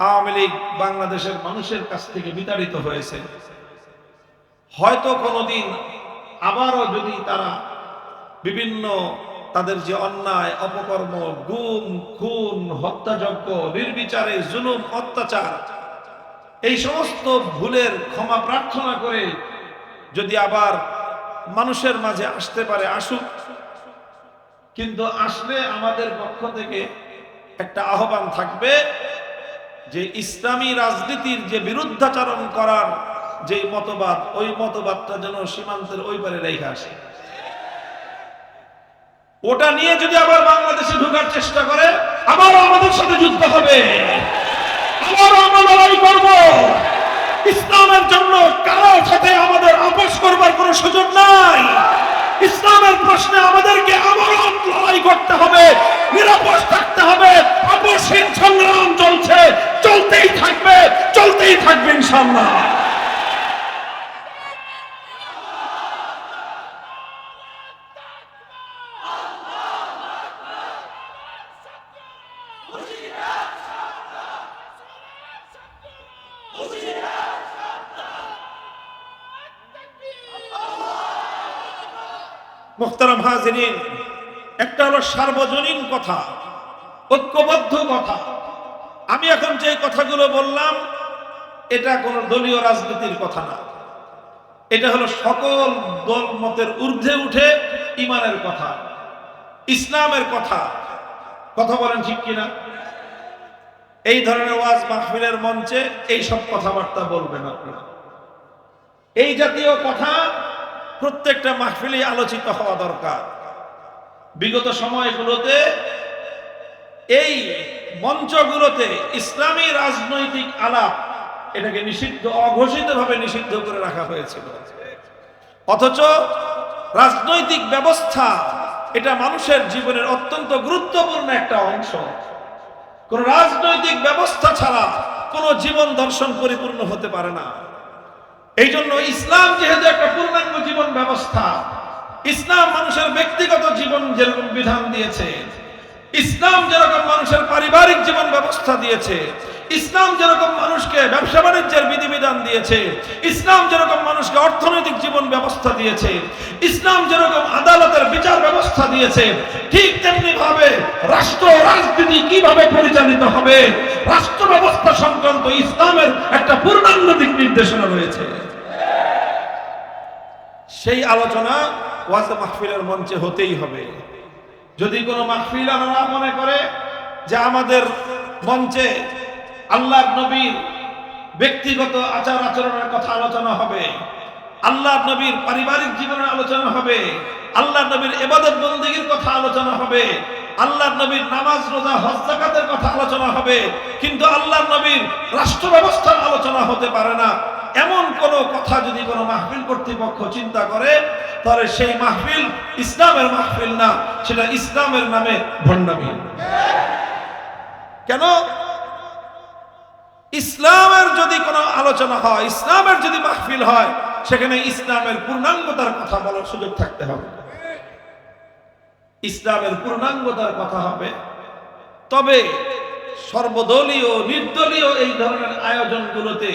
আওয়ামী লীগ বাংলাদেশের মানুষের কাছ থেকে বিতাড়িত হয়েছে। হয়তো কোনোদিন আবারও যদি তারা বিভিন্ন তাদের যে অন্যায়, অপকর্ম, গুম, খুন, হত্যাযজ্ঞ, নির্বিচারে জুলুম, অত্যাচার, এই সমস্ত ভুলের ক্ষমা প্রার্থনা করে যদি আবার মানুষের মাঝে আসতে পারে, আসুক। কিন্তু আসলে আমাদের পক্ষ থেকে একটা আহ্বান থাকবে যে ইসলামী রাজনীতির যে বিরুদ্ধাচরণ করার যে মতবাদ, ওই মতবাদটা যেন সীমান্তের ওই পারে রেখে আসে। ওটা নিয়ে যদি আবার বাংলাদেশে ঢুকার চেষ্টা করে আবার আমাদের সাথে যুদ্ধ হবে। আবার আমরা লড়াই করব। ইসলামের জন্য কারও সাথে আমাদের আপোষ করবার কোনো সুযোগ নাই। ইসলামের প্রশ্নে আমাদেরকে আমরণ লড়াই করতে হবে, নিরাপদ থাকতে হবে। অপসীম সংগ্রাম চলছে, চলতেই থাকবে চলতেই থাকবে ইনশাল্লাহ মোখতারাম হাজিরিন, একটা হলো সার্বজনীন কথা, ঐক্যবদ্ধ কথা। আমি এখন যে কথাগুলো বললাম, এটা কোনো দলীয় রাজনীতির কথা না। এটা হলো সকল দল মতের ঊর্ধ্বে উঠে ইমানের কথা, ইসলামের কথা। কথা বলেন ঠিক কিনা? এই ধরনের ওয়াজ মাহফিলের মঞ্চে এই সব কথাবার্তা বলবেন আপনারা। এই জাতীয় কথা প্রত্যেকটা মাহফিলে আলোচিত হওয়া দরকার। বিগত সময়গুলোতে এই মঞ্চগুলোতে ইসলামী রাজনৈতিক আলাপ এটাকে নিষিদ্ধ, অঘোষিতভাবে নিষিদ্ধ করে রাখা হয়েছিল। অথচ রাজনৈতিক ব্যবস্থা এটা মানুষের জীবনের অত্যন্ত গুরুত্বপূর্ণ একটা অংশ। কোন রাজনৈতিক ব্যবস্থা ছাড়া কোনো জীবন দর্শন পরিপূর্ণ হতে পারে না। এই জন্য ইসলাম যেহেতু একটা পূর্ণাঙ্গ জীবন ব্যবস্থা, ইসলাম মানুষের ব্যক্তিগত জীবন যেরকম বিধান দিয়েছে, ইসলাম যেরকম মানুষের পারিবারিক জীবন ব্যবস্থা দিয়েছে, ইসলাম যেরকম মানুষকে ব্যবসা বাণিজ্যের বিধিবিধান দিয়েছে, ইসলাম যেরকম মানুষকে অর্থনৈতিক জীবন ব্যবস্থা দিয়েছে, ইসলাম যেরকম আদালতের বিচার ব্যবস্থা দিয়েছে, ঠিক তেমনি ভাবে রাষ্ট্র রাজনীতি কীভাবে পরিচালিত হবে, রাষ্ট্র ব্যবস্থা সংক্রান্ত ইসলামের একটা পূর্ণাঙ্গ দিক নির্দেশনা রয়েছে। সেই আলোচনা ওয়াজ মাহফিলের মঞ্চে হতেই হবে। যদি কোনো মাহফিল আমরা মনে করে যে আমাদের মঞ্চে আল্লাহ নবীর ব্যক্তিগত আচার আচরণের কথা আলোচনা হবে আল্লাহ নবীর পারিবারিক জীবনের আলোচনা হবে আল্লাহ নবীর এবাদত বন্দীগীর কথা আলোচনা হবে আল্লাহ নবীর নামাজ, রোজা, হজ জাকাতের কথা আলোচনা হবে, কিন্তু আল্লাহ নবীর রাষ্ট্র ব্যবস্থার আলোচনা হতে পারে না। এমন কোন কথা যদি কোনো মাহফিল কর্তৃপক্ষ চিন্তা করে, তাহলে সেই মাহফিল ইসলামের মাহফিল না, সেটা ইসলামের নামে ভণ্ডামি। কেন? ইসলামের যদি কোনো আলোচনা হয়, ইসলামের যদি মাহফিল হয়, সেখানে ইসলামের পূর্ণাঙ্গতার কথা বলার সুযোগ থাকতে হবে। ইসলামের পূর্ণাঙ্গতার কথা হবে। তবে সর্বদলীয়, নির্দলীয় এই ধরনের আয়োজনগুলোতে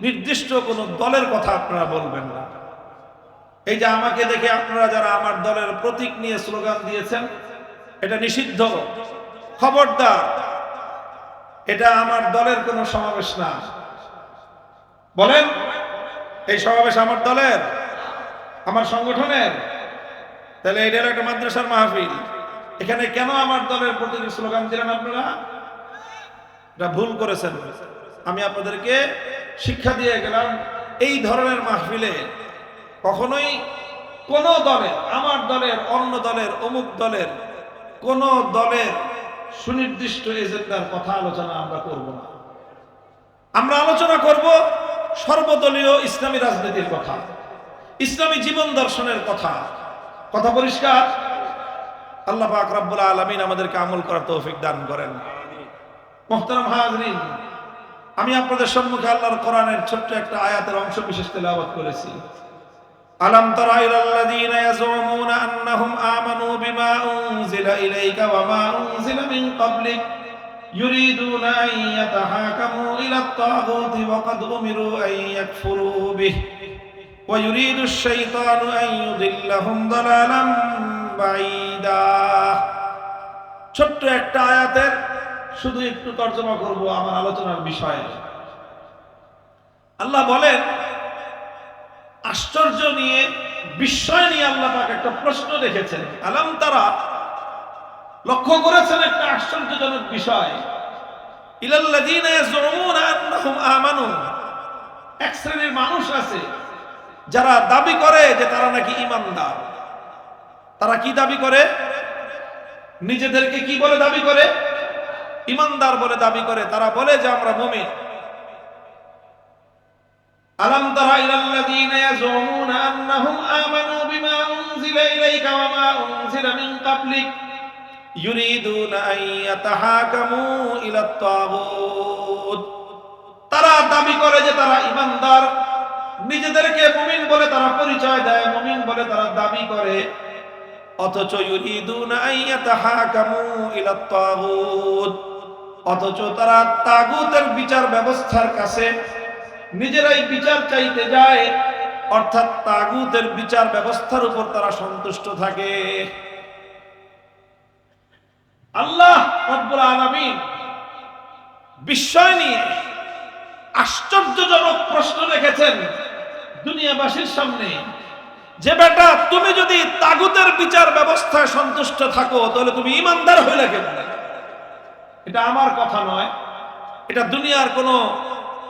নির্দিষ্ট কোনো দলের কথা আপনারা বলবেন না। এই যে আমাকে দেখে আপনারা যারা আমার দলের প্রতীক নিয়ে স্লোগান দিয়েছেন, এটা নিষিদ্ধ। খবরদার, এটা আমার দলের কোনো সমাবেশ না। বলেন, এই সমাবেশ আমার দলের, আমার সংগঠনের? তাহলে এটা একটা মাদ্রাসার মাহফিল। এখানে কেন আমার দলের প্রতীক স্লোগান দিলেন আপনারা? এটা ভুল করেছেন। আমি আপনাদেরকে শিক্ষা দিয়ে গেলাম এই ধরনের মাহফিলে কখনোই কোন দলের আমার দলের অন্য দলের অমুক দলের কোন দলের সুনির্দিষ্ট এজেন্ডার কথা আলোচনা আমরা করব না। আমরা আলোচনা করব সর্বদলীয় ইসলামী রাজনীতির কথা ইসলামী জীবন দর্শনের কথা। কথা পরিষ্কার? আল্লাহ পাক রব্বুল আলমিন আমাদেরকে আমল করার তৌফিক দান করেন। মোহতারাম হাজরিন আমি আপনাদের সম্মুখে আল্লাহর কোরআনের ছোট্ট একটা আয়াতের অংশ বিশেষ তেলাওয়াত করেছি আলম তারা ইলাল্লাযীনা ইয়াজুমুনা আন্নাহুম আমানু বিমা উনজিলা ইলাইকা ওয়া মা উনজিলা মিন ক্বাবলিক يريدون أن يتحاكموا إلى الطاغوت وقد أمروا أن يكفروا به ويريد الشيطان أن يضلهم ضلالا بعيدا ছোট্ট একটা আয়াতের শুধু একটু তর্জমা করব আমার আলোচনার বিষয়ে। আল্লাহ বলেন, আশ্চর্য নিয়ে, বিস্ময় নিয়ে আল্লাহ পাক একটা প্রশ্ন রেখেছেন। আলাম তারা, লক্ষ্য করেছেন একটা আশ্চর্যজনক বিষয়। এক শ্রেণির মানুষ আছে, যারা দাবি করে যে তারা নাকি ইমানদার তারা কি দাবি করে? নিজেদেরকে কি বলে দাবি করে? ইমানদার বলে দাবি করে, তারা বলে যে আমরা মুমিন। আলম তারা ইলাল্লাযীনা ইয়াজুমুনা আন্নাহুম আমানু বিমা উনজিলা ইলাইকা ওয়া মা উনজিলা মিন ক্বাবলিক। ইউরিদুনা আন ইয়াতাহাকামু ইলা আত-তাগুত তারা দাবি করে যে তারা ইমানদার। নিজেদেরকে মুমিন বলে তারা পরিচয় দেয়, মুমিন বলে তারা দাবি করে। অথচ ইউরিদুনা আন ইয়াতাহাকামু ইলা আত-তাগুত অথচ তারা তাগুতের বিচার ব্যবস্থার কাছে নিজেরাই বিচার চাইতে যায়। অর্থাৎ তাগুতের বিচার ব্যবস্থার উপর তারা সন্তুষ্ট থাকে। আল্লাহ রব্বুল আলামিন বিস্ময় নিয়ে আশ্চর্যজনক প্রশ্ন রেখেছেন দুনিয়াবাসীর সামনে যে, বেটা, তুমি যদি তাগুতের বিচার ব্যবস্থায় সন্তুষ্ট থাকো, তাহলে তুমি ইমানদার হইলে কেমন? এটা আমার কথা নয়। এটা দুনিয়ার কোনো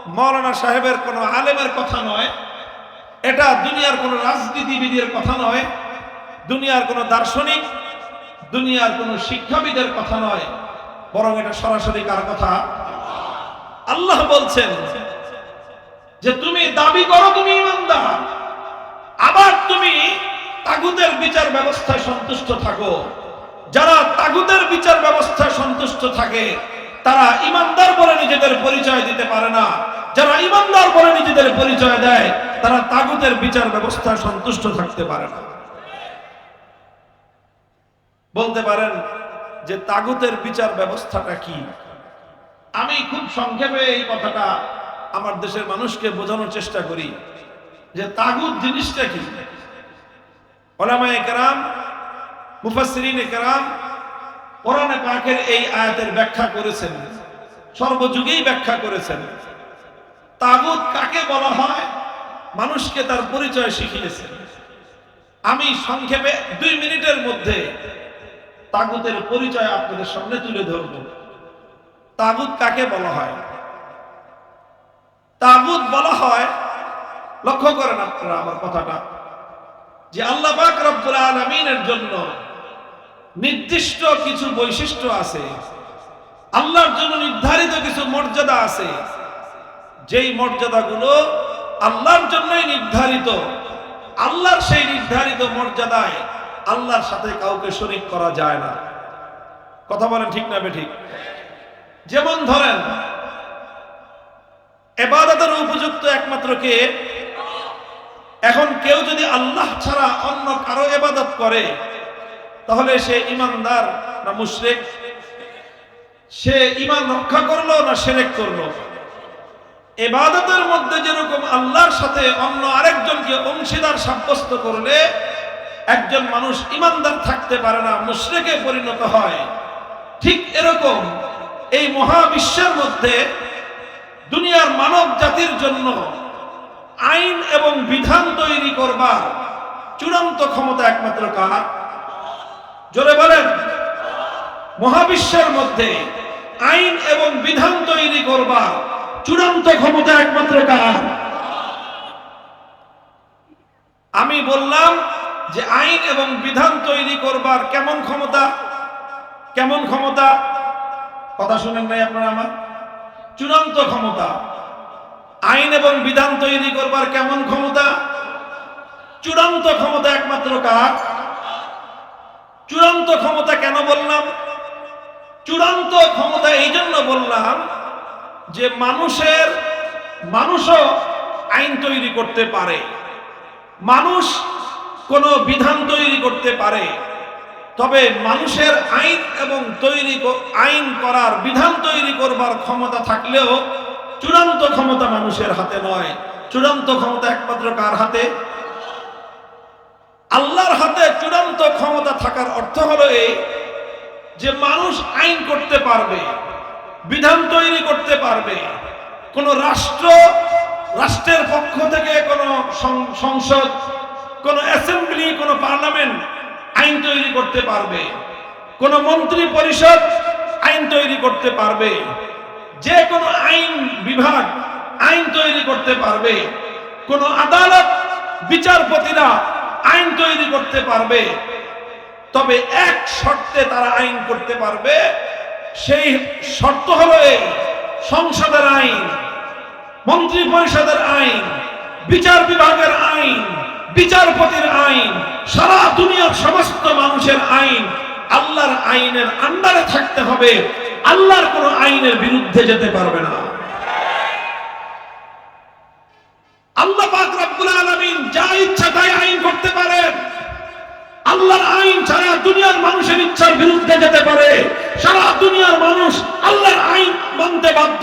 মৌলানা সাহেবের কোনো আলেমের কথা নয়। এটা দুনিয়ার কোনো রাজনীতিবিদের কথা নয়। দুনিয়ার কোনো দার্শনিক, দুনিয়ার কোনো শিক্ষাবিদের কথা নয়। বরং এটা সরাসরি কার কথা? আল্লাহ বলছেন যে তুমি দাবি করো তুমি ইমানদার। আবার তুমি তাগুদের বিচার ব্যবস্থায় সন্তুষ্ট থাকো। যারা তাগুদের বিচার ব্যবস্থায় সন্তুষ্ট থাকে, তারা ইমানদার বলে নিজেদের পরিচয় দিতে পারে না। যারা ইমানদার বলে নিজেদের পরিচয় দেয়, তারা তাগুদের বিচার ব্যবস্থায় সন্তুষ্ট থাকতে পারে না। বলতে পারেন যে তাগুতের বিচার ব্যবস্থাটা কি? আমি খুব সংক্ষেপে এই কথাটা আমার দেশের মানুষকে বোঝানোর চেষ্টা করি যে তাগুত জিনিসটা কি? ওলামায়ে কেরাম মুফাসসিরিনে কেরাম কোরআনে পাকের এই আয়াতের ব্যাখ্যা করেছেন। সর্বযুগেই ব্যাখ্যা করেছেন। তাগুত কাকে বলা হয়? মানুষকে তার পরিচয় শিখিয়েছেন আমি সংক্ষেপে দুই মিনিটের মধ্যে তাগুতের পরিচয় আপনাদের সামনে তুলে ধরব। তাগুত কাকে বলা হয়? তাগুত বলা হয়, লক্ষ্য করেন আপনারা আমার কথাটা, যে আল্লাহ পাক রব্বুল আলমিনের জন্য নির্দিষ্ট কিছু বৈশিষ্ট্য আছে। আল্লাহর জন্য নির্ধারিত কিছু মর্যাদা আছে। যেই মর্যাদাগুলো আল্লাহর জন্যই নির্ধারিত, আল্লাহর সেই নির্ধারিত মর্যাদায় আল্লাহর সাথে কাউকে শরিক করা যায় না। কথা বলেন ঠিক না বে ঠিক যেমন ধরেন, এবাদতের উপযুক্ত একমাত্র কে? এখন কেউ যদি আল্লাহ ছাড়া অন্য কারও এবাদত করে তাহলে সে ইমানদার না মুশরিক? সে ইমান রক্ষা করল না সেরেক করল? এবাদতের মধ্যে যেরকম আল্লাহর সাথে অন্য আরেকজনকে অংশীদার সাব্যস্ত করলে, একজন মানুষ ইমানদার থাকতে পারে না, মুশরেকে পরিণত হয়। ঠিক এরকম এই মহাবিশ্বের মধ্যে দুনিয়ার মানব জাতির জন্য আইন এবং বিধান তৈরি করবার চূড়ান্ত ক্ষমতা একমাত্র কার? জোরে বলেন। মহাবিশ্বের মধ্যে আইন এবং বিধান তৈরি করবার চূড়ান্ত ক্ষমতা একমাত্র কার? আমি বললাম যে আইন এবং বিধান তৈরি করবার কেমন ক্ষমতা? কেমন ক্ষমতা? কথা শুনেন নাই আপনারা আমার? চূড়ান্ত ক্ষমতা। আইন এবং বিধান তৈরি করবার কেমন ক্ষমতা? চূড়ান্ত ক্ষমতা একমাত্র কার? চূড়ান্ত ক্ষমতা কেন বললাম? চূড়ান্ত ক্ষমতা এই জন্য বললাম যে মানুষের, মানুষও আইন তৈরি করতে পারে। মানুষ কোনো বিধান তৈরি করতে পারে। তবে মানুষের আইন এবং তৈরি আইন করার বিধান তৈরি করবার ক্ষমতা থাকলেও চূড়ান্ত ক্ষমতা মানুষের হাতে নয়। চূড়ান্ত ক্ষমতা একমাত্র কার হাতে? আল্লাহর হাতে চূড়ান্ত ক্ষমতা থাকার অর্থ হলো এই যে মানুষ আইন করতে পারবে, বিধান তৈরি করতে পারবে, কোন রাষ্ট্র, রাষ্ট্রের পক্ষ থেকে কোন সংসদ, কোন অ্যাসেম্বলি কোন পার্লামেন্ট আইন তৈরি করতে পারবে, কোন মন্ত্রী পরিষদ আইন তৈরি করতে পারবে, যে কোনো আইন বিভাগ আইন তৈরি করতে পারবে, কোন আদালত বিচারপতিরা আইন তৈরি করতে পারবে, তবে এক শর্তে তারা আইন করতে পারবে, সেই শর্ত হলো এই, সংসদের আইন মন্ত্রী পরিষদের আইন, বিচার বিভাগের আইন, বিচারপতির আইন, সারা দুনিয়ার সমস্ত মানুষের আইন, আল্লাহর আইনের আন্ডারে থাকতে হবে, আল্লাহর কোন আইনের বিরুদ্ধে যেতে পারবে না। আল্লাহ যা ইচ্ছা তাই আইন করতে পারেন আল্লাহর আইন ছাড়া দুনিয়ার মানুষের ইচ্ছার বিরুদ্ধে যেতে পারে। সারা দুনিয়ার মানুষ আল্লাহর আইন মানতে বাধ্য।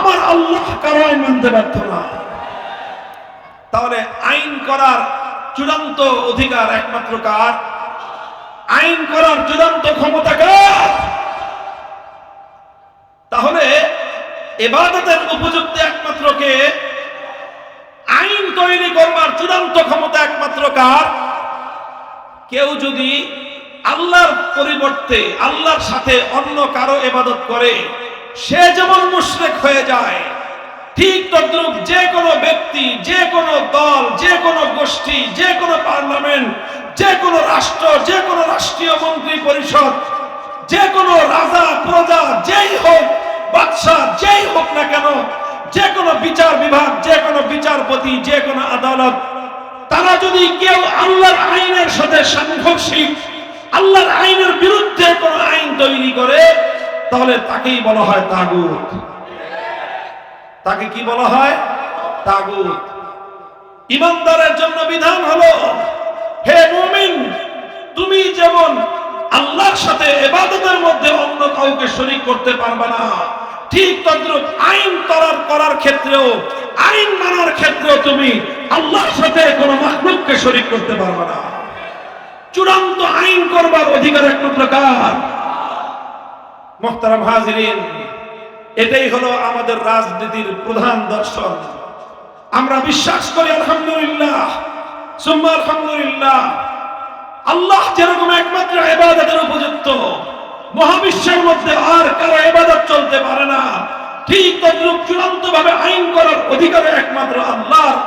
আমার আল্লাহ কারও আইন মানতে বাধ্য না। তাহলে আইন করার চূড়ান্ত অধিকার একমাত্র কার? আইন করার চূড়ান্ত ক্ষমতা কার? তাহলে এবাদতের উপযুক্ত একমাত্র কে? তৈরি করবার চূড়ান্ত ক্ষমতা একমাত্র কার? কেউ যদি আল্লাহর পরিবর্তে আল্লাহর সাথে অন্য কারও এবাদত করে, সে যেমন মুশরেক হয়ে যায়, ঠিক তদ্রুপ যে কোনো ব্যক্তি, যে কোনো দল, যে কোনো গোষ্ঠী, যে কোনো পার্লামেন্ট, যে কোনো রাষ্ট্র, যে কোনো রাষ্ট্রীয় মন্ত্রী পরিষদ, যে কোনো রাজা, প্রজা, যেই হোক, বাদশাহ, যেই হোক না কেন যে কোনো বিচার বিভাগ, যে কোনো বিচারপতি, যে কোনো আদালত, তারা যদি কেউ আল্লাহর আইনের সাথে সাংঘর্ষিক, আল্লাহর আইনের বিরুদ্ধে কোন আইন তৈরি করে, তাহলে তাকেই বলা হয় তাগুত। তাকে কি বলা হয়? তাগুত। ইমানদারের জন্য বিধান হলো, হে মুমিন, তুমি যেমন আল্লাহর সাথে এবাদতের মধ্যে অন্য কাউকে শরীক করতে পারবে না ঠিক তদ্রুপ আইন করার করার ক্ষেত্রেও, আইন মানার ক্ষেত্রেও তুমি আল্লাহর সাথে কোনো মাহলুককে শরীক করতে পারবে না। চূড়ান্ত আইন করবার অধিকার একমাত্র কার? মোহতারাম হাজরিন, এটাই হলো আমাদের রাজনীতির প্রধান দর্শন। আমরা বিশ্বাস করি, আলহামদুলিল্লাহ, সুম্মা আলহামদুলিল্লাহ, আল্লাহ যেরকম একমাত্র এবাদতের উপযুক্ত মহাবিশ্বের মধ্যে আর কারও এবাদত চলতে পারে না। ঠিক তদ্রুপ চূড়ান্ত ভাবে আইন করার অধিকার একমাত্র আল্লাহর।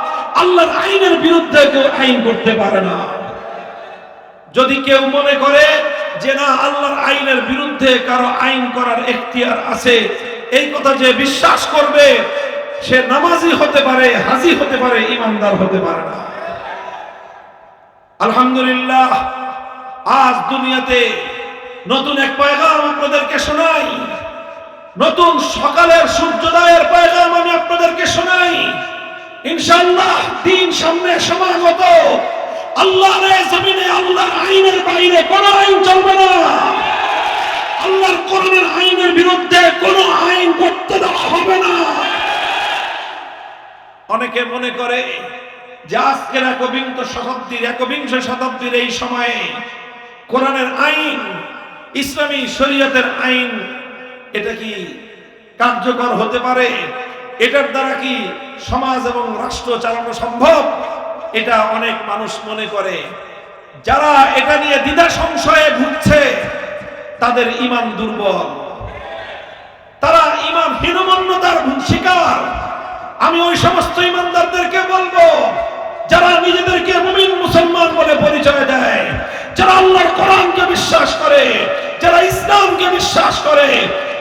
আল্লাহর আইনের বিরুদ্ধে কেউ আইন করতে পারে না। যদি কেউ মনে করে যে না, আল্লাহর আইনের বিরুদ্ধে কারও আইন করার এখতিয়ার আছে, এই কথা যে বিশ্বাস করবে, সে নামাজি হতে পারে, হাজি হতে পারে, ইমানদার হতে পারে না। আলহামদুলিল্লাহ, আজ দুনিয়াতে নতুন এক পয়গাম আপনাদেরকে শোনাই। নতুন সকালের সূর্যোদয়ের পয়গাম আমি আপনাদেরকে শোনাই। ইনশাআল্লাহ দিন সামনে সমাগত। আল্লাহর জমিনে আল্লাহর আইনের বাইরে কোন আইন চলবে না। আল্লাহর কোরআনের আইনের বিরুদ্ধে কোন আইন করতে দেওয়া হবে না। অনেকে মনে করে যে আজকের একবিংশ শতাব্দীর একবিংশ শতাব্দীর এই সময়ে কোরআনের আইন ইসলামী শরীয়তের আইন, এটা কি কার্যকর হতে পারে? এটার দ্বারা কি সমাজ এবং রাষ্ট্র চালানো সম্ভব? এটা অনেক মানুষ মনে করে। যারা এটা নিয়ে দ্বিধা সংশয়ে ভুগছে, তাদের ইমান দুর্বল। তারা ইমান হীনমন্যতার শিকার। আমি ওই সমস্ত ইমানদারদেরকে বলব, যারা নিজেদেরকে মুমিন মুসলমান বলে পরিচয় দেয় যারা আল্লাহর কোরআনকে বিশ্বাস করে, যারা ইসলামকে বিশ্বাস করে,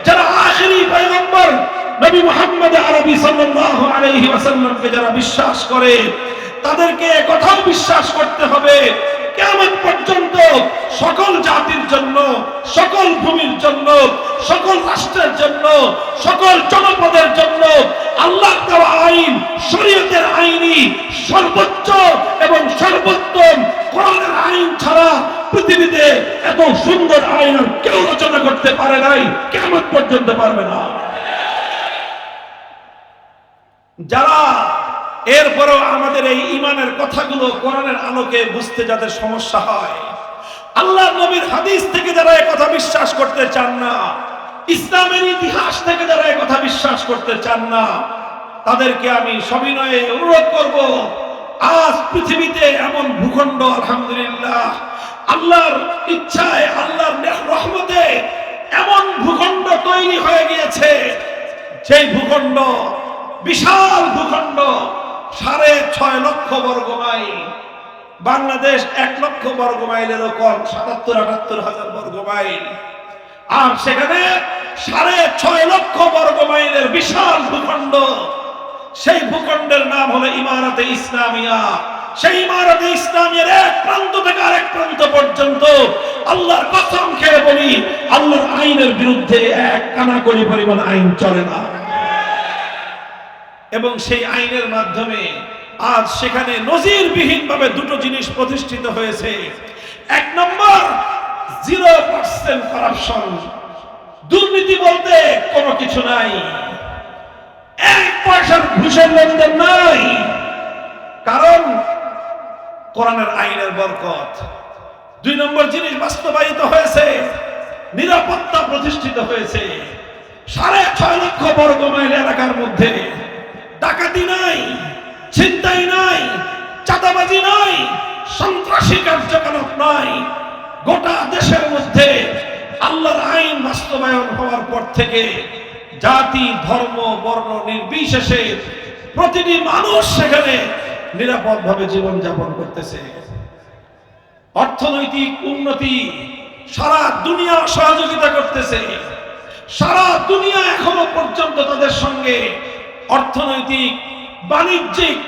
যারা আখেরি পয়গম্বর নবী মুহাম্মদ আরবি সাল্লাল্লাহু আলাইহি ওয়াসাল্লামকে যারা বিশ্বাস করে, তাদেরকে কথাও বিশ্বাস করতে হবে কেমন পর্যন্ত সকল জাতির জন্য, সকল ভূমির জন্য, সকল রাষ্ট্রের জন্য, সকল জনপদের জন্য আল্লাহ আইন, শরীয়তের আইনি সর্বোচ্চ এবং সর্বোত্তম কোরআনের আইন ছাড়া পৃথিবীতে এত সুন্দর আইন কেউ রচনা করতে পারে নাই কেমন পর্যন্ত পারবে না। যারা এরপরেও আমাদের এই ইমানের কথাগুলো কোরআনের আলোকে বুঝতে যাদের সমস্যা হয়, আল্লাহ নবীর হাদিস থেকে যারা কথা বিশ্বাস করতে চান না, ইসলামের ইতিহাস থেকে যারা কথা বিশ্বাস করতে চান না, তাদেরকে আমি সবিনয়ে অনুরোধ করব, আজ পৃথিবীতে এমন ভূখণ্ড, আলহামদুলিল্লাহ, আল্লাহর ইচ্ছায়, আল্লাহর রহমতে এমন ভূখণ্ড তৈরি হয়ে গিয়েছে সেই ভূখণ্ড বিশাল ভূখণ্ড সাড়ে ছয় লক্ষ বর্গ মাইল। বাংলাদেশ এক লক্ষ বর্গ মাইলেরও কম সাতাত্তর, আটাত্তর হাজার বর্গ মাইল। আর সেখানে সাড়ে ছয় লক্ষ বর্গ মাইলের বিশাল ভূখণ্ড, সেই ভূখণ্ডের নাম হলো ইমারতে ইসলামিয়া। সেই ইমারতে ইসলামের এক প্রান্ত থেকে আরেক প্রান্ত পর্যন্ত আল্লাহর কসম খেয়ে বলি, আল্লাহর আইনের বিরুদ্ধে এক কানাকড়ি পরিমাণ আইন চলে না। এবং সেই আইনের মাধ্যমে আজ সেখানে নজিরবিহীন ভাবে দুটো জিনিস প্রতিষ্ঠিত হয়েছে। এক নম্বর, জিরো পার্সেন্ট করাপশন। দুর্নীতি বলতে কোনো কিছু নাই। এক পয়সার ঘুষের লেনদেন নাই। কারণ কোরআনের আইনের বরকত। দুই নম্বর জিনিস বাস্তবায়িত হয়েছে, নিরাপত্তা প্রতিষ্ঠিত হয়েছে। সাড়ে ছয় লক্ষ বর্গ মাইল এলাকার মধ্যে ডাকাতি নাই, ছিনতাই নাই, চাঁদাবাজি নাই, সন্ত্রাসী কার্যকলাপ নাই। গোটা দেশের মধ্যে আল্লাহর আইন বাস্তবায়ন হওয়ার পর থেকে জাতি, ধর্ম, বর্ণ নির্বিশেষে প্রতিটি মানুষ সেখানে নিরাপদভাবে জীবন যাপন করতেছে। অর্থনৈতিক উন্নতি সারা দুনিয়া সহযোগিতা করতেছে। সারা দুনিয়া এখনও পর্যন্ত তাদের সঙ্গে অর্থনৈতিক, বাণিজ্যিক,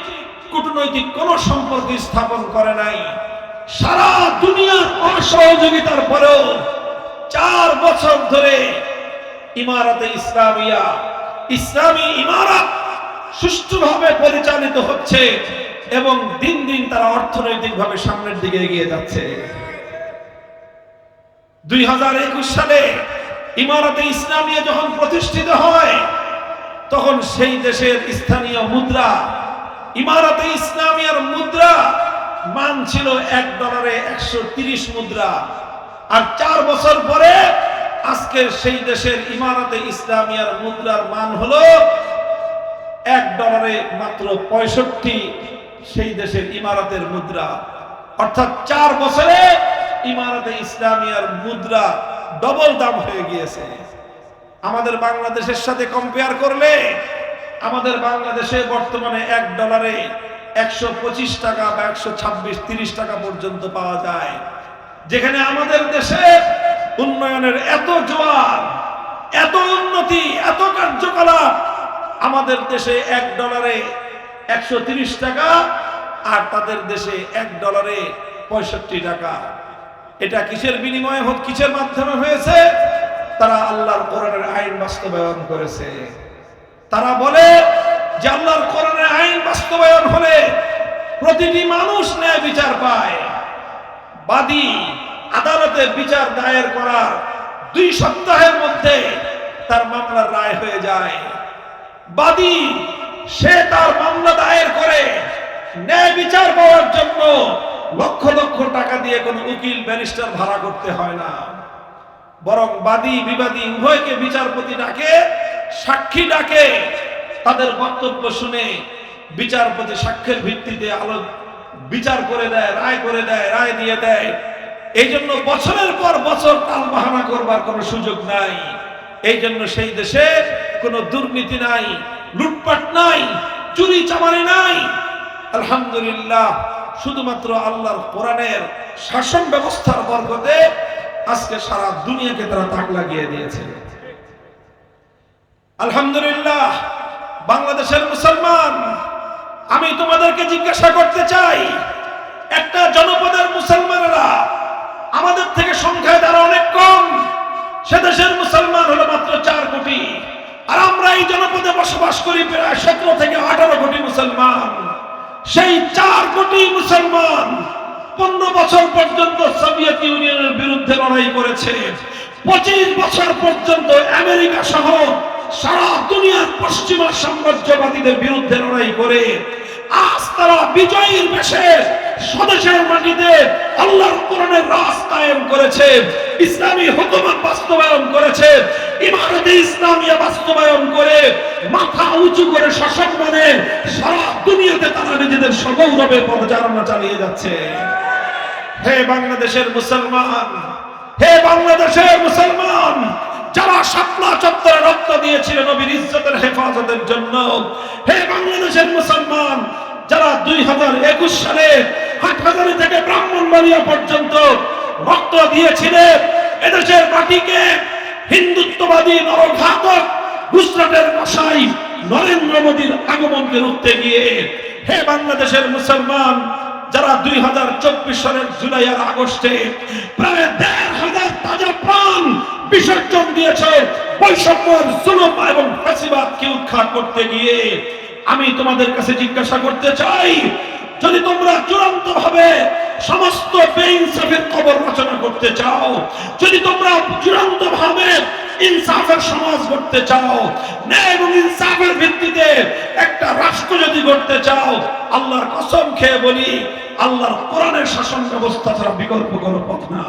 কূটনৈতিক কোন সম্পর্ক স্থাপন করে নাই। সারা দুনিয়ার অসহযোগিতার পরেও চার বছর ধরে ইমারতে ইসলামিয়া, ইসলামী ইমারত সুষ্ঠুভাবে পরিচালিত হচ্ছে এবং দিন দিন তারা অর্থনৈতিকভাবে সামনের দিকে এগিয়ে যাচ্ছে। দুই হাজার একুশ সালে ইমারতে ইসলামিয়া যখন প্রতিষ্ঠিত হয় তখন সেই দেশের স্থানীয় মুদ্রা, ইমারতে ইসলামিয়ার মুদ্রা, মান ছিল এক ডলারে একশো মুদ্রা। আর চার বছর পরে আজকের সেই দেশের ইমারতে ইসলামিয়ার মুদ্রার মান হলো এক ডলারে মাত্র পঁয়ষট্টি সেই দেশের ইমারতের মুদ্রা। অর্থাৎ চার বছরে ইমারতে ইসলামিয়ার মুদ্রা ডবল দাম হয়ে গিয়েছে। আমাদের বাংলাদেশের সাথে কম্পেয়ার করলে, আমাদের বাংলাদেশে বর্তমানে এক ডলারে একশো পঁচিশ টাকা বা একশো ছাব্বিশ, তিরিশ টাকা পর্যন্ত পাওয়া যায়। যেখানে আমাদের দেশে উন্নয়নের এত জোয়ার, এত উন্নতি, এত কার্যকলাপ, আমাদের দেশে এক ডলারে একশো তিরিশ টাকা আর তাদের দেশে এক ডলারে পঁয়ষট্টি টাকা। এটা কিসের বিনিময়ে কিসের মাধ্যমে হয়েছে? তারা আল্লাহর কোরআনের আইন বাস্তবায়ন করেছে। তারা বলে যে আল্লাহর কোরআনের আইন বাস্তবায়ন হলে প্রতিটি মানুষ ন্যায় বিচার পায়। বাদী আদালতে বিচার দায়ের করার দুই সপ্তাহের মধ্যে তার মামলার রায় হয়ে যায়। বাদী সে তার মামলা দায়ের করে ন্যায় বিচার পাওয়ার জন্য লক্ষ লক্ষ টাকা দিয়ে কোনো উকিল, ব্যারিস্টার ভাড়া করতে হয় না। বরং বাদী বিবাদী উভয়কে বিচারপতি ডাকে, সাক্ষী ডাকে, তাদের বক্তব্য শুনে বিচারপতি সাক্ষ্যের ভিত্তিতে আলো বিচার করে দেয়, রায় করে দেয়, রায় দিয়ে দেয়। এই জন্য বছরের পর বছর টাল বাহানা করবার কোনো সুযোগ নাই। এই জন্য সেই দেশে কোনো দুর্নীতি নাই, লুটপাট নাই, চুরি চামারি নাই। আলহামদুলিল্লাহ, শুধুমাত্র আল্লাহর কোরআনের শাসন ব্যবস্থার বরকতে আজকে সারা দুনিয়াকে তারা তাক লাগিয়ে দিয়েছে। আলহামদুলিল্লাহ, বাংলাদেশের মুসলমান, আমি তোমাদেরকে জিজ্ঞাসা করতে চাই, একটা জনপদের মুসলমানেরা আমাদের থেকে সংখ্যায় তারা অনেক কম, সে দেশের মুসলমান হলো মাত্র চার কোটি। আর আমরা এই জনপদে বসবাস করি প্রায় সতেরো থেকে আঠারো কোটি মুসলমান। সেই চার কোটি মুসলমান পনেরো বছর পর্যন্ত সোভিয়েত ইউনিয়নের বিরুদ্ধে লড়াই করেছে। পঁচিশ বছর পর্যন্ত আমেরিকা সহ সারা দুনিয়ার পশ্চিমা সাম্রাজ্যবাদীদের বিরুদ্ধে লড়াই করে। আজ তারা বিজয়ীর বেশে স্বদেশের মাটিতে আল্লাহর কোরআনের কায়েম করেছে, ইসলামী হুকুমত বাস্তবায়ন করেছে, ইমারতে ইসলামিয়া বাস্তবায়ন করে, মাথা উঁচু করে শাসক মানে সারা দুনিয়াতে তারা নিজেদের সগৌরবে পদচারণা চালিয়ে যাচ্ছে। হে বাংলাদেশের মুসলমান, হে বাংলাদেশের মুসলমান, যারা শাপলা চত্বরে রক্ত দিয়েছিলেন নবীর ইজ্জতের হেফাজতের জন্য, হে বাংলাদেশের মুসলমান, যারা দুই হাজার একুশ সালে হাটহাজারি থেকে ব্রাহ্মণবাড়িয়া পর্যন্ত রক্ত দিয়েছিলেন এদেশের মাটিকে হিন্দুত্ববাদী নরঘাতক গুজরাটের মশাই নরেন্দ্র মোদীর আগমনকে রুখতে গিয়ে হে বাংলাদেশের মুসলমান যারা দুই হাজার চব্বিশ সালের জুলাই আর আগস্টে প্রায় দেড় হাজার তাজা প্রাণ বিসর্জন দিয়েছে বৈষম্যের জুলুম এবং ফাঁসিবাদকে উৎখাত করতে গিয়ে, আমি তোমাদের কাছে জিজ্ঞাসা করতে চাই, যদি তোমরা চূড়ান্ত ভাবে সমস্ত বেইনসাফের খবর রচনা করতে চাও, যদি তোমরা চূড়ান্ত ভাবে ইনসাফের সমাজ করতে চাও। ন্যায় এবং ইনসাফের ভিত্তিতে একটা রাষ্ট্র যদি করতে চাও, আল্লাহর কসম খেয়ে বলি, আল্লাহর কোরআনের শাসন ব্যবস্থা ছাড়া বিকল্প কোনো পথ না।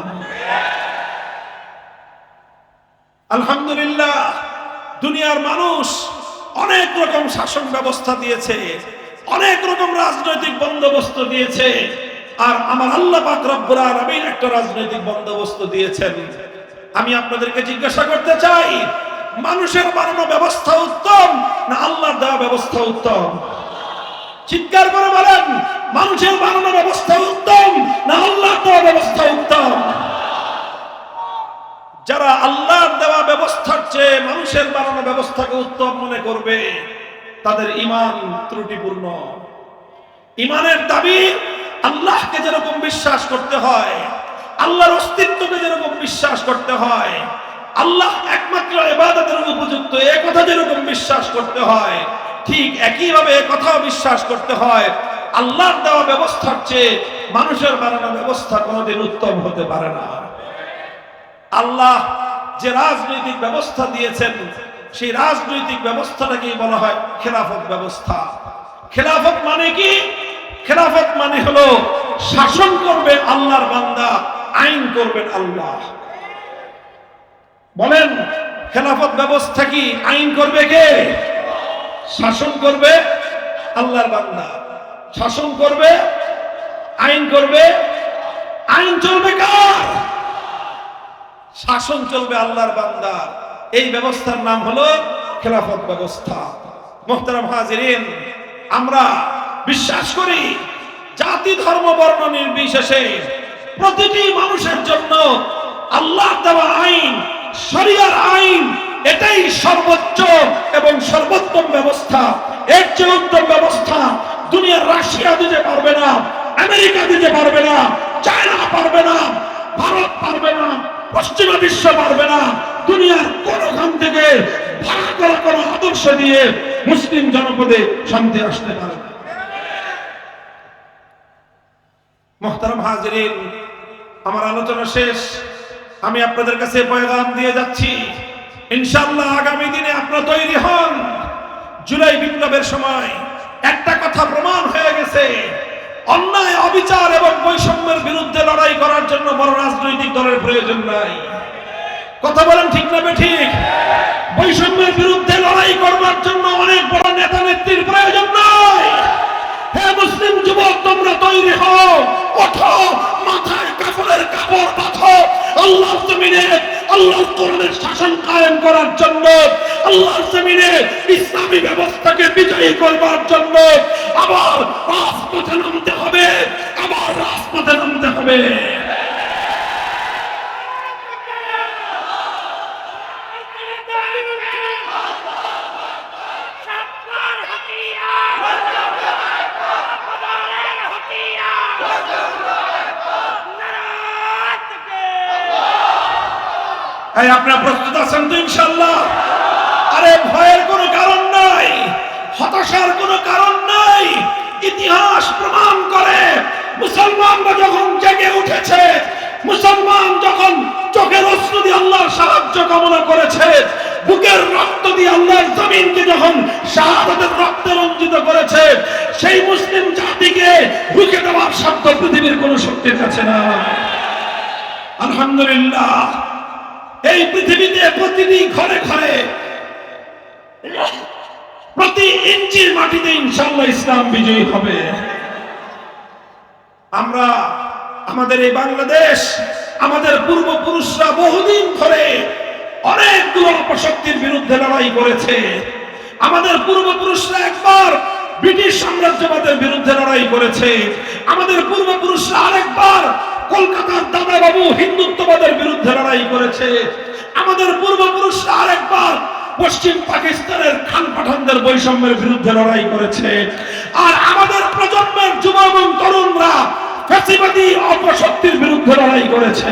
আলহামদুলিল্লাহ, দুনিয়ার মানুষ অনেক রকম শাসন ব্যবস্থা দিয়েছে, অনেক রকম রাজনৈতিক বন্দোবস্ত দিয়েছে, আর আমার আল্লাহ পাক রব্বুল আলামিন একটা রাজনৈতিক বন্দোবস্ত দিয়েছেন। আমি আপনাদেরকে জিজ্ঞাসা করতে চাই, মানুষের বানানো ব্যবস্থা উত্তম না আল্লাহর দেওয়া ব্যবস্থা উত্তম? চিৎকার করে বলেন, মানুষের বানানো ব্যবস্থা উত্তম না আল্লাহর দেওয়া ব্যবস্থা উত্তম? যারা আল্লাহর দেওয়া ব্যবস্থার চেয়ে মানুষের বানানো ব্যবস্থাকে উত্তম মনে করবে, তাদের ইমান ত্রুটিপূর্ণ। ইমানের দাবি আল্লাহকে যেরকম বিশ্বাস করতে হয় আল্লাহর অস্তিত্বকে যেরকম বিশ্বাস করতে হয়, আল্লাহ একমাত্র এবাদতের উপযুক্ত, এ কথা যেরকম বিশ্বাস করতে হয়, ঠিক একইভাবে কথাও বিশ্বাস করতে হয়। আল্লাহর দেওয়া ব্যবস্থার চেয়ে মানুষের বানানো ব্যবস্থা কোনোদিন উত্তম হতে পারে না। আল্লাহ যে রাজনৈতিক ব্যবস্থা দিয়েছেন, সেই রাজনৈতিক ব্যবস্থাটাকেই বলা হয় খেলাফত ব্যবস্থা। খেলাফত মানে কি? খেলাফত মানে হলো শাসন করবে আল্লাহর বান্দা আইন করবেন আল্লাহ। বলেন, খেলাফত ব্যবস্থা কি আইন করবে কে? শাসন করবে আল্লাহর বান্দা। শাসন করবে, আইন করবে, আইন চলবে কার? শাসন চলবে আল্লাহর বান্দার এই ব্যবস্থার নাম হলো খেলাফত ব্যবস্থা। মোহতারাম হাজিরিন, আমরা বিশ্বাস করি, জাতি ধর্ম বর্ণ নির্বিশেষে প্রতিটি মানুষের জন্য আল্লাহ দেওয়া আইন, শরিয়ার আইন, এটাই সর্বোচ্চ এবং সর্বোত্তম ব্যবস্থা। এর চেয়ে উত্তম ব্যবস্থা দুনিয়ার রাশিয়া দিতে পারবে না, আমেরিকা দিতে পারবে না, চায়না পারবে না, ভারত পারবে না, পশ্চিমা বিশ্ব পারবে না। দুনিয়ার কোনখান থেকে ভাড়া করা কোনো আদর্শ দিয়ে মুসলিম জনপদে শান্তি আসতে পারে মোহতারাম হাজরিন আমার আলোচনা শেষ। আমি আপনাদের কাছে পয়গাম দিয়ে যাচ্ছি। ইনশাআল্লাহ আগামী দিনে আপনারা তৈরি হন। জুলাই বিপ্লবের সময় একটা কথা প্রমাণ হয়ে গেছে। অন্যায়, অবিচার এবং বৈষম্যের বিরুদ্ধে লড়াই করার জন্য বড় রাজনৈতিক দলের প্রয়োজন নাই। কথা বলেন ঠিক না ঠিক বৈষম্যের বিরুদ্ধে লড়াই করবার জন্য অনেক বড় নেতা নেত্রীর প্রয়োজন নয় হে মুসলিম যুবক, তোমরা তৈরি হও। ওঠো মাথায় কাপড়ের কাপড় বাঁধো আল্লাহর জমিনে আল্লাহর কোরআনের শাসন কায়েম করার জন্য, আল্লাহর জমিনে ইসলামী ব্যবস্থাকে বিজয়ী করবার জন্য আবার রাজপথে নামতে হবে, আবার রাজপথে নামতে হবে। এই, আপনারা প্রস্তুত আছেন তো ইনশাল্লাহ আরে, ভয়ের কোনো কারণ নাই। হতাশার কোনো কারণ নাই। ইতিহাস প্রমাণ করে মুসলমানরা যখন জেগে উঠেছে, মুসলমান যখন চোখের অশ্রু দিয়ে আল্লাহর সাহায্য কামনা করেছে, বুকের রক্ত দিয়ে আল্লাহর জমিনকে যখন শাহাদাতের রক্তে রঞ্জিত করেছে, সেই মুসলিম জাতিকে রুখে দেওয়ার শব্দ পৃথিবীর কোন শক্তির কাছে না আলহামদুলিল্লাহ। এই পৃথিবীতে প্রতিটি ঘরে ঘরে, প্রতি ইঞ্চির মাটিতে ইনশাল্লাহ ইসলাম বিজয়ী হবে। আমরা, আমাদের এই বাংলাদেশ, আমাদের পূর্বপুরুষরা বহুদিন ধরে অনেকগুলো অপশক্তির বিরুদ্ধে লড়াই করেছে। আমাদের পূর্বপুরুষরা একবার ব্রিটিশ সাম্রাজ্যবাদের বিরুদ্ধে লড়াই করেছে। আমাদের পূর্বপুরুষরা আরেকবার কলকাতার দাদাবাবু হিন্দুত্ববাদের বিরুদ্ধে লড়াই করেছে। আমাদের পূর্বপুরুষ আরেকবার পশ্চিম পাকিস্তানের খান পাঠানদের বৈষম্যের বিরুদ্ধে লড়াই করেছে। আর আমাদের প্রজন্মের যুব এবং তরুণরা অপশক্তির বিরুদ্ধে লড়াই করেছে।